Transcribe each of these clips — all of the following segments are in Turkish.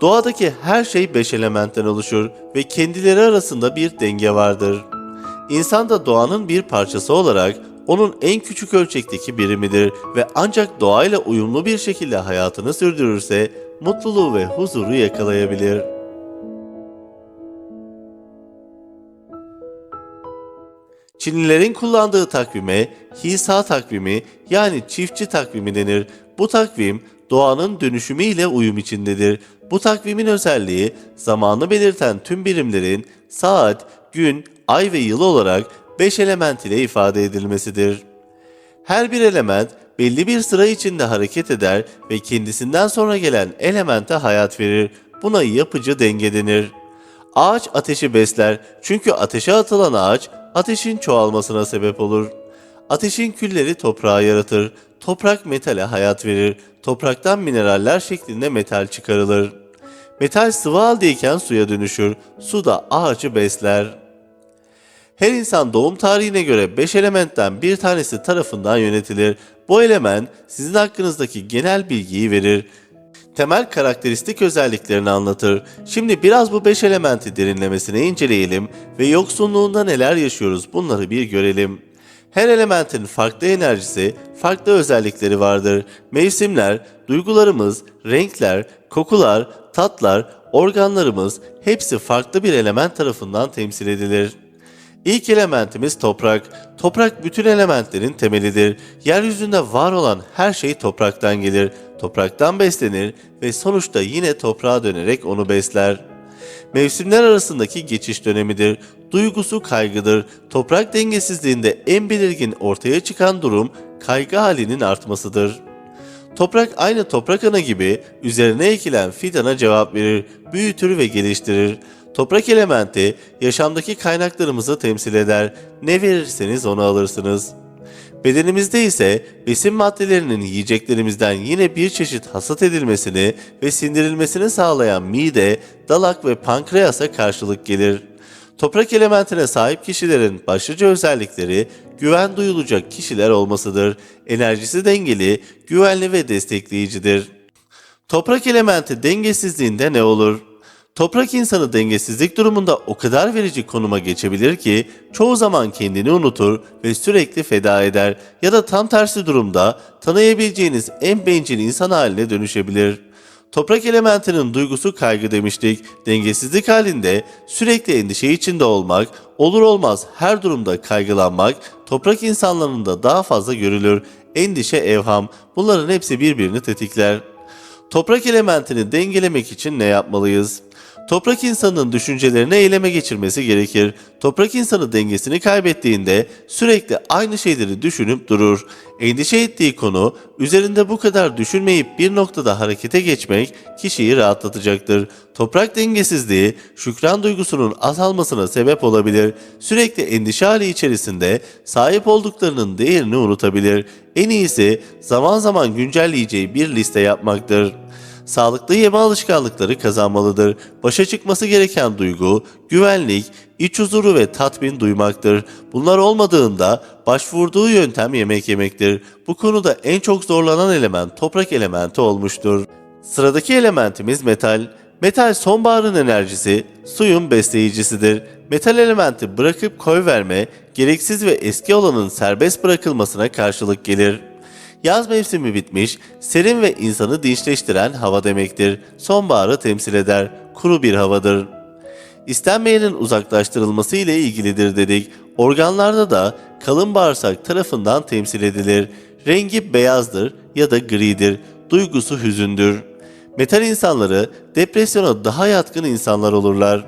Doğadaki her şey beş elementten oluşur ve kendileri arasında bir denge vardır. İnsan da doğanın bir parçası olarak onun en küçük ölçekteki birimidir ve ancak doğayla uyumlu bir şekilde hayatını sürdürürse mutluluğu ve huzuru yakalayabilir. Çinlilerin kullandığı takvime Hisa takvimi yani çiftçi takvimi denir. Bu takvim doğanın dönüşümü ile uyum içindedir. Bu takvimin özelliği zamanı belirten tüm birimlerin saat, gün, ay ve yıl olarak 5 element ile ifade edilmesidir. Her bir element belli bir sıra içinde hareket eder ve kendisinden sonra gelen elemente hayat verir. Buna yapıcı denge denir. Ağaç ateşi besler çünkü ateşe atılan ağaç ateşin çoğalmasına sebep olur. Ateşin külleri toprağı yaratır. Toprak metale hayat verir. Topraktan mineraller şeklinde metal çıkarılır. Metal sıvı haldeyken suya dönüşür. Su da ağacı besler. Her insan doğum tarihine göre 5 elementten bir tanesi tarafından yönetilir. Bu element sizin hakkınızdaki genel bilgiyi verir. Temel karakteristik özelliklerini anlatır. Şimdi biraz bu 5 elementi derinlemesine inceleyelim ve yoksunluğunda neler yaşıyoruz bunları bir görelim. Her elementin farklı enerjisi, farklı özellikleri vardır. Mevsimler, duygularımız, renkler, kokular, tatlar, organlarımız hepsi farklı bir element tarafından temsil edilir. İlk elementimiz toprak. Toprak bütün elementlerin temelidir. Yeryüzünde var olan her şey topraktan gelir. Topraktan beslenir ve sonuçta yine toprağa dönerek onu besler. Mevsimler arasındaki geçiş dönemidir. Duygusu kaygıdır. Toprak dengesizliğinde en belirgin ortaya çıkan durum kaygı halinin artmasıdır. Toprak aynı toprak ana gibi üzerine ekilen fidana cevap verir, büyütür ve geliştirir. Toprak elementi yaşamdaki kaynaklarımızı temsil eder. Ne verirseniz onu alırsınız. Bedenimizde ise besin maddelerinin yiyeceklerimizden yine bir çeşit hasat edilmesini ve sindirilmesini sağlayan mide, dalak ve pankreasa karşılık gelir. Toprak elementine sahip kişilerin başlıca özellikleri güven duyulacak kişiler olmasıdır. Enerjisi dengeli, güvenli ve destekleyicidir. Toprak elementi dengesizliğinde ne olur? Toprak insanı dengesizlik durumunda o kadar verici konuma geçebilir ki çoğu zaman kendini unutur ve sürekli feda eder ya da tam tersi durumda tanıyabileceğiniz en bencil insan haline dönüşebilir. Toprak elementinin duygusu kaygı demiştik. Dengesizlik halinde sürekli endişe içinde olmak, olur olmaz her durumda kaygılanmak toprak insanlarında daha fazla görülür. Endişe, evham bunların hepsi birbirini tetikler. Toprak elementini dengelemek için ne yapmalıyız? Toprak insanın düşüncelerini eyleme geçirmesi gerekir. Toprak insanı dengesini kaybettiğinde sürekli aynı şeyleri düşünüp durur. Endişe ettiği konu üzerinde bu kadar düşünmeyip bir noktada harekete geçmek kişiyi rahatlatacaktır. Toprak dengesizliği şükran duygusunun azalmasına sebep olabilir. Sürekli endişe hali içerisinde sahip olduklarının değerini unutabilir. En iyisi zaman zaman güncelleyeceği bir liste yapmaktır sağlıklı yeme alışkanlıkları kazanmalıdır. Başa çıkması gereken duygu, güvenlik, iç huzuru ve tatmin duymaktır. Bunlar olmadığında başvurduğu yöntem yemek yemektir. Bu konuda en çok zorlanan element toprak elementi olmuştur. Sıradaki elementimiz metal. Metal sonbaharın enerjisi, suyun besleyicisidir. Metal elementi bırakıp koy verme, gereksiz ve eski olanın serbest bırakılmasına karşılık gelir. Yaz mevsimi bitmiş, serin ve insanı dinçleştiren hava demektir. Sonbaharı temsil eder, kuru bir havadır. İstenmeyenin uzaklaştırılması ile ilgilidir dedik. Organlarda da kalın bağırsak tarafından temsil edilir. Rengi beyazdır ya da gridir. Duygusu hüzündür. Metal insanları depresyona daha yatkın insanlar olurlar.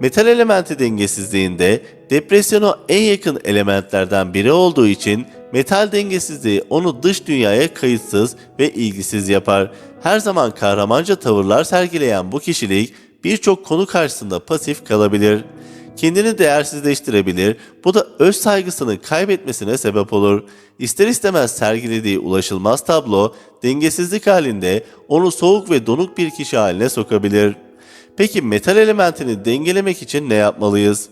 Metal elementi dengesizliğinde depresyona en yakın elementlerden biri olduğu için metal dengesizliği onu dış dünyaya kayıtsız ve ilgisiz yapar. Her zaman kahramanca tavırlar sergileyen bu kişilik birçok konu karşısında pasif kalabilir. Kendini değersizleştirebilir, bu da öz saygısını kaybetmesine sebep olur. İster istemez sergilediği ulaşılmaz tablo, dengesizlik halinde onu soğuk ve donuk bir kişi haline sokabilir. Peki metal elementini dengelemek için ne yapmalıyız?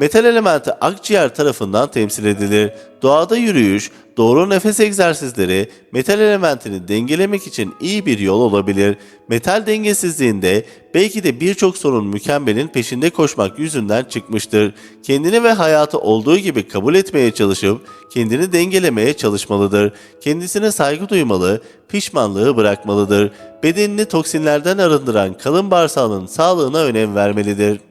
Metal elementi akciğer tarafından temsil edilir. Doğada yürüyüş, doğru nefes egzersizleri metal elementini dengelemek için iyi bir yol olabilir. Metal dengesizliğinde belki de birçok sorun mükemmelin peşinde koşmak yüzünden çıkmıştır. Kendini ve hayatı olduğu gibi kabul etmeye çalışıp kendini dengelemeye çalışmalıdır. Kendisine saygı duymalı, pişmanlığı bırakmalıdır. Bedenini toksinlerden arındıran kalın bağırsağının sağlığına önem vermelidir.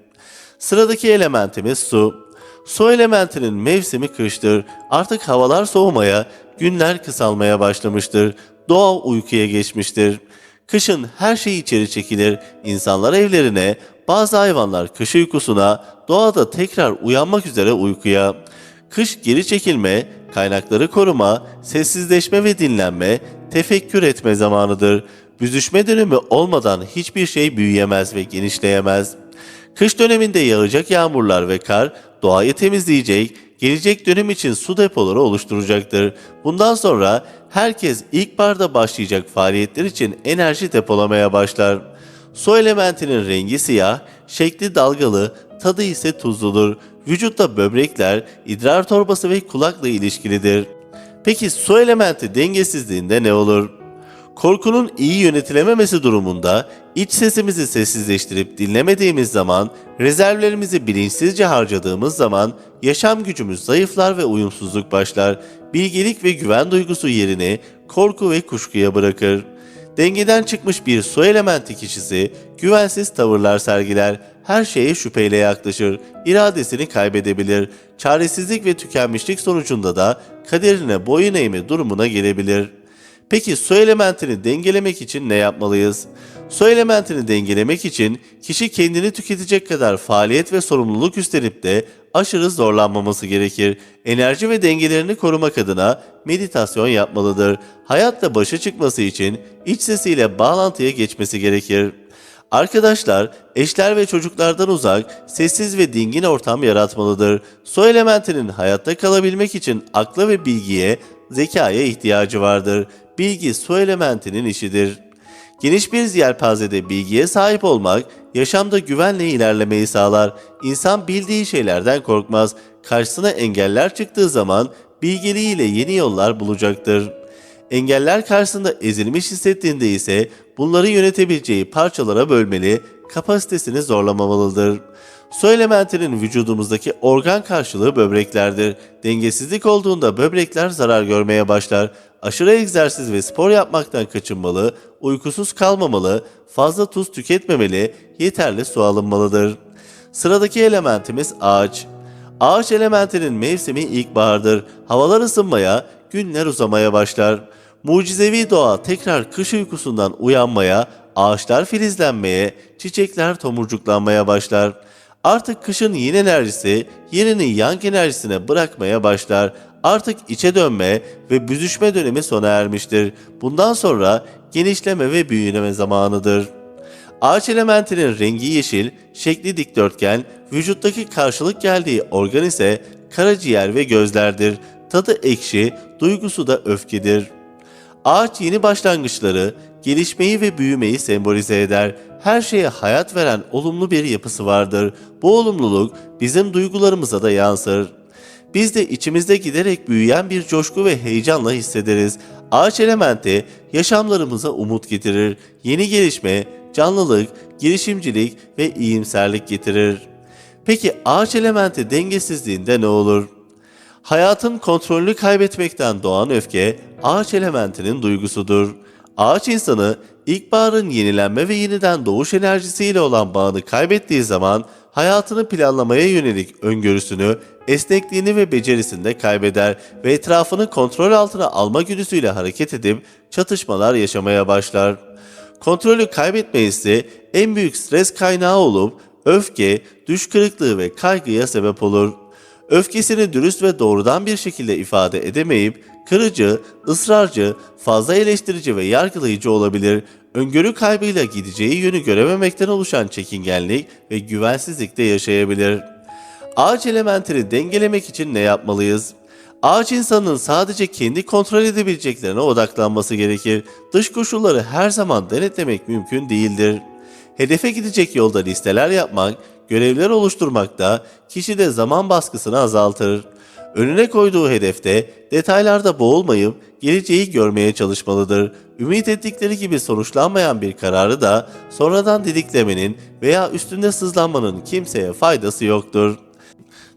Sıradaki elementimiz su. Su elementinin mevsimi kıştır. Artık havalar soğumaya, günler kısalmaya başlamıştır. Doğa uykuya geçmiştir. Kışın her şey içeri çekilir. İnsanlar evlerine, bazı hayvanlar kış uykusuna, doğada tekrar uyanmak üzere uykuya. Kış geri çekilme, kaynakları koruma, sessizleşme ve dinlenme, tefekkür etme zamanıdır. Büzüşme dönemi olmadan hiçbir şey büyüyemez ve genişleyemez. Kış döneminde yağacak yağmurlar ve kar doğayı temizleyecek, gelecek dönem için su depoları oluşturacaktır. Bundan sonra herkes ilkbaharda başlayacak faaliyetler için enerji depolamaya başlar. Su elementinin rengi siyah, şekli dalgalı, tadı ise tuzludur. Vücutta böbrekler, idrar torbası ve kulakla ilişkilidir. Peki su elementi dengesizliğinde ne olur? Korkunun iyi yönetilememesi durumunda iç sesimizi sessizleştirip dinlemediğimiz zaman, rezervlerimizi bilinçsizce harcadığımız zaman yaşam gücümüz zayıflar ve uyumsuzluk başlar. Bilgelik ve güven duygusu yerini korku ve kuşkuya bırakır. Dengeden çıkmış bir su elementi kişisi güvensiz tavırlar sergiler, her şeye şüpheyle yaklaşır, iradesini kaybedebilir, çaresizlik ve tükenmişlik sonucunda da kaderine boyun eğme durumuna gelebilir. Peki su elementini dengelemek için ne yapmalıyız? Su elementini dengelemek için kişi kendini tüketecek kadar faaliyet ve sorumluluk üstlenip de aşırı zorlanmaması gerekir. Enerji ve dengelerini korumak adına meditasyon yapmalıdır. Hayatla başa çıkması için iç sesiyle bağlantıya geçmesi gerekir. Arkadaşlar, eşler ve çocuklardan uzak, sessiz ve dingin ortam yaratmalıdır. Su elementinin hayatta kalabilmek için akla ve bilgiye, zekaya ihtiyacı vardır. Bilgi su elementinin işidir. Geniş bir yelpazede bilgiye sahip olmak, yaşamda güvenle ilerlemeyi sağlar. İnsan bildiği şeylerden korkmaz. Karşısına engeller çıktığı zaman bilgeliğiyle yeni yollar bulacaktır. Engeller karşısında ezilmiş hissettiğinde ise bunları yönetebileceği parçalara bölmeli, kapasitesini zorlamamalıdır. Su elementinin vücudumuzdaki organ karşılığı böbreklerdir. Dengesizlik olduğunda böbrekler zarar görmeye başlar. Aşırı egzersiz ve spor yapmaktan kaçınmalı, uykusuz kalmamalı, fazla tuz tüketmemeli, yeterli su alınmalıdır. Sıradaki elementimiz ağaç. Ağaç elementinin mevsimi ilkbahardır. Havalar ısınmaya, günler uzamaya başlar. Mucizevi doğa tekrar kış uykusundan uyanmaya, ağaçlar filizlenmeye, çiçekler tomurcuklanmaya başlar. Artık kışın yin enerjisi yerini yang enerjisine bırakmaya başlar. Artık içe dönme ve büzüşme dönemi sona ermiştir. Bundan sonra genişleme ve büyüme zamanıdır. Ağaç elementinin rengi yeşil, şekli dikdörtgen, vücuttaki karşılık geldiği organ ise karaciğer ve gözlerdir. Tadı ekşi, duygusu da öfkedir. Ağaç yeni başlangıçları, gelişmeyi ve büyümeyi sembolize eder. Her şeye hayat veren olumlu bir yapısı vardır. Bu olumluluk bizim duygularımıza da yansır. Biz de içimizde giderek büyüyen bir coşku ve heyecanla hissederiz. Ağaç elementi yaşamlarımıza umut getirir. Yeni gelişme, canlılık, girişimcilik ve iyimserlik getirir. Peki ağaç elementi dengesizliğinde ne olur? Hayatın kontrolünü kaybetmekten doğan öfke ağaç elementinin duygusudur. Ağaç insanı ilkbaharın yenilenme ve yeniden doğuş enerjisiyle olan bağını kaybettiği zaman hayatını planlamaya yönelik öngörüsünü, esnekliğini ve becerisini de kaybeder ve etrafını kontrol altına alma güdüsüyle hareket edip çatışmalar yaşamaya başlar. Kontrolü kaybetme hissi en büyük stres kaynağı olup öfke, düş kırıklığı ve kaygıya sebep olur. Öfkesini dürüst ve doğrudan bir şekilde ifade edemeyip kırıcı, ısrarcı, fazla eleştirici ve yargılayıcı olabilir. Öngörü kaybıyla gideceği yönü görememekten oluşan çekingenlik ve güvensizlik de yaşayabilir. Ağaç elementini dengelemek için ne yapmalıyız? Ağaç insanın sadece kendi kontrol edebileceklerine odaklanması gerekir. Dış koşulları her zaman denetlemek mümkün değildir. Hedefe gidecek yolda listeler yapmak, görevler oluşturmakta, kişide zaman baskısını azaltır. Önüne koyduğu hedefte detaylarda boğulmayıp geleceği görmeye çalışmalıdır. Ümit ettikleri gibi sonuçlanmayan bir kararı da sonradan didiklemenin veya üstünde sızlanmanın kimseye faydası yoktur.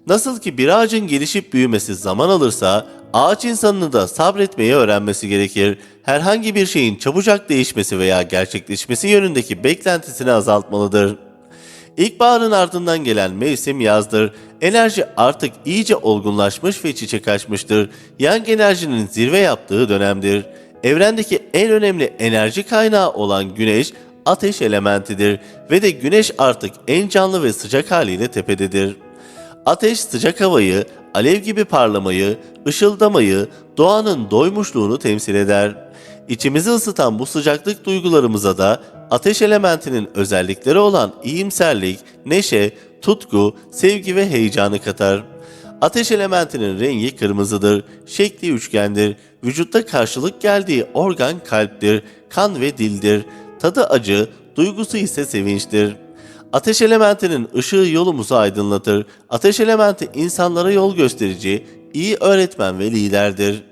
Nasıl ki bir ağacın gelişip büyümesi zaman alırsa, ağaç insanını da sabretmeyi öğrenmesi gerekir. Herhangi bir şeyin çabucak değişmesi veya gerçekleşmesi yönündeki beklentisini azaltmalıdır. İlkbaharın ardından gelen mevsim yazdır. Enerji artık iyice olgunlaşmış ve çiçek açmıştır. Yang enerjinin zirve yaptığı dönemdir. Evrendeki en önemli enerji kaynağı olan güneş ateş elementidir ve de güneş artık en canlı ve sıcak haliyle tepededir. Ateş sıcak havayı, alev gibi parlamayı, ışıldamayı, doğanın doymuşluğunu temsil eder. İçimizi ısıtan bu sıcaklık duygularımıza da ateş elementinin özellikleri olan iyimserlik, neşe, tutku, sevgi ve heyecanı katar. Ateş elementinin rengi kırmızıdır, şekli üçgendir, vücutta karşılık geldiği organ kalptir, kan ve dildir, tadı acı, duygusu ise sevinçtir. Ateş elementinin ışığı yolumuzu aydınlatır. Ateş elementi insanlara yol gösterici, iyi öğretmen ve liderdir.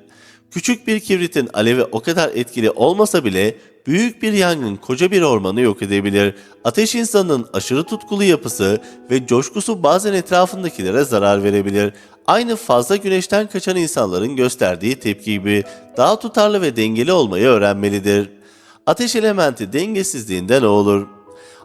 Küçük bir kibritin alevi o kadar etkili olmasa bile büyük bir yangın koca bir ormanı yok edebilir. Ateş insanın aşırı tutkulu yapısı ve coşkusu bazen etrafındakilere zarar verebilir. Aynı fazla güneşten kaçan insanların gösterdiği tepki gibi daha tutarlı ve dengeli olmayı öğrenmelidir. Ateş elementi dengesizliğinde ne olur?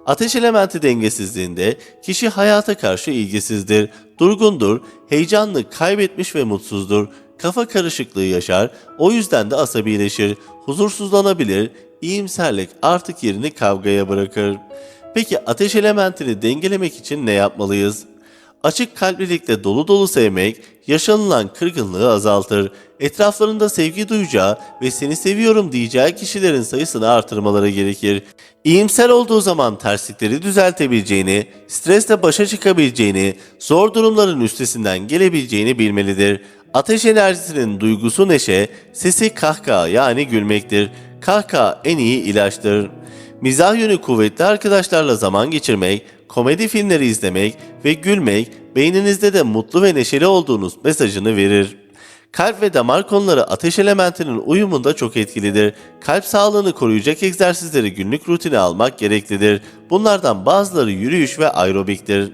Ateş elementi dengesizliğinde kişi hayata karşı ilgisizdir, durgundur, heyecanlı, kaybetmiş ve mutsuzdur, kafa karışıklığı yaşar, o yüzden de asabileşir, huzursuzlanabilir, iyimserlik artık yerini kavgaya bırakır. Peki ateş elementini dengelemek için ne yapmalıyız? Açık kalplilikle dolu dolu sevmek, yaşanılan kırgınlığı azaltır. Etraflarında sevgi duyacağı ve seni seviyorum diyeceği kişilerin sayısını artırmaları gerekir. İyimser olduğu zaman terslikleri düzeltebileceğini, stresle başa çıkabileceğini, zor durumların üstesinden gelebileceğini bilmelidir. Ateş enerjisinin duygusu neşe, sesi kahkaha yani gülmektir. Kahkaha en iyi ilaçtır. Mizah yönü kuvvetli arkadaşlarla zaman geçirmek, komedi filmleri izlemek ve gülmek beyninizde de mutlu ve neşeli olduğunuz mesajını verir. Kalp ve damar konuları ateş elementinin uyumunda çok etkilidir. Kalp sağlığını koruyacak egzersizleri günlük rutine almak gereklidir. Bunlardan bazıları yürüyüş ve aerobiktir.